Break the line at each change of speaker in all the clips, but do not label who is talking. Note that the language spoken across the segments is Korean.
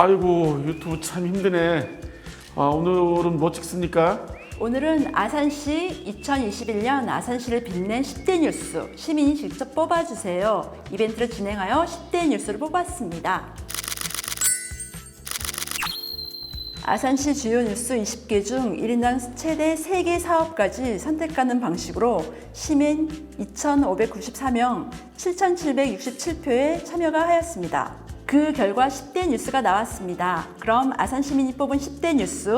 아이고 유튜브 참 힘드네. 아, 오늘은 뭐 찍습니까?
오늘은 아산시 2021년 아산시를 빛낸 10대 뉴스 시민이 직접 뽑아주세요. 이벤트를 진행하여 10대 뉴스를 뽑았습니다. 아산시 주요 뉴스 20개 중 1인당 최대 3개 사업까지 선택하는 방식으로 시민 2,594명 7,767표에 참여가 하였습니다. 그 결과 10대 뉴스가 나왔습니다. 그럼 아산 시민이 뽑은 10대 뉴스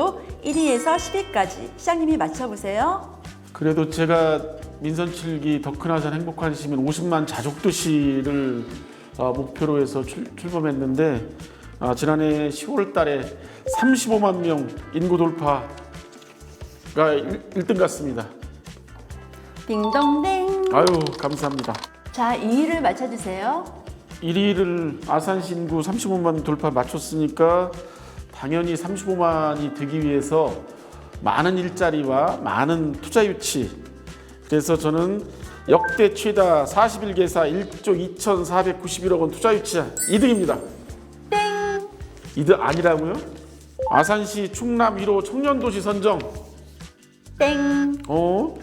1위에서 10위까지 시장님이 맞춰보세요.
그래도 제가 민선 7기 더 큰 아산 행복한 시민 50만 자족도시를 아, 목표로 해서 출, 출범했는데 아, 지난해 10월 달에 35만 명 인구 돌파가 1, 등 같습니다.
딩동댕.
아유 감사합니다.
자, 2위를 맞춰주세요.
1위를 아산 신구 35만 돌파 맞췄으니까 당연히 35만이 되기 위해서 많은 일자리와 많은 투자 유치 그래서 저는 역대 최다 41개사 1조 2,491억 원 투자 유치 2등입니다.
땡.
2등 아니라고요? 아산시 충남 1호 청년도시 선정.
땡.
어?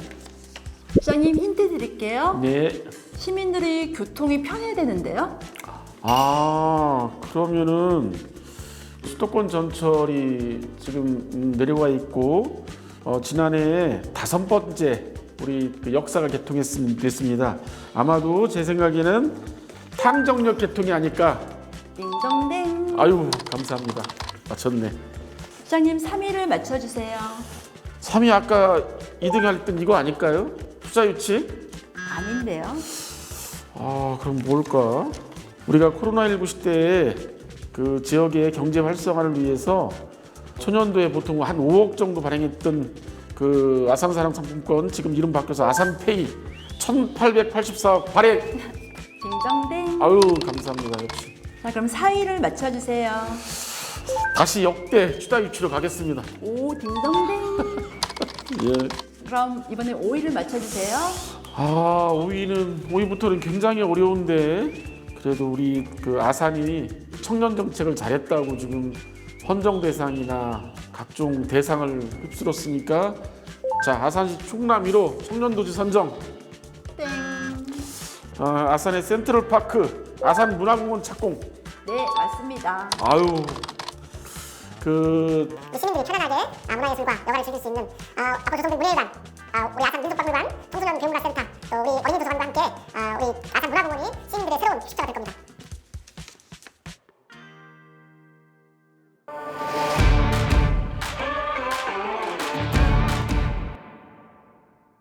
시장님 힌트 드릴게요.
네.
시민들이 교통이 편해야 되는데요.
아 그러면은 수도권 전철이 지금 음, 내려와 있고 어, 지난해 다섯 번째 우리 그 역사가 개통했습니다. 아마도 제 생각에는 탕정역 개통이 아닐까.
딩동댕.
아유 감사합니다. 맞췄네.
시장님 3위를 맞춰주세요.
3위 아까 2등 할 땐 이거 아닐까요? 투자 유치?
아닌데요.
아 그럼 뭘까? 우리가 코로나19 시대에 그 지역의 경제 활성화를 위해서 초년도에 보통 한 5억 정도 발행했던 그 아산사랑 상품권 지금 이름 바뀌어서 아산페이 1884억 발행
딩동댕.
아유 감사합니다 역시
자, 그럼 4위를 맞춰주세요.
다시 역대 추다 유치로 가겠습니다
오, 딩동댕.
예.
그럼 이번에 5위를 맞춰주세요.
아 5위는 5위부터는 굉장히 어려운데 그래도 우리 그 아산이 청년 정책을 잘했다고 지금 헌정 대상이나 각종 대상을 휩쓸었으니까 자 아산시 충남 1호 청년도시 선정
땡.
어, 아산의 센트럴파크 아산 문화공원 착공
네, 맞습니다.
아유 그
우리 시민들이 편안하게 아, 문화예술과 여가를 즐길 수 있는 아, 앞으로 조성된 문예회관, 아, 우리 아산 민속박물관, 청소년 교문화 센터, 또 우리 어린이 도서관과 함께 아, 우리 아산 문화공원이 시민들의 새로운 휴식처가 될 겁니다.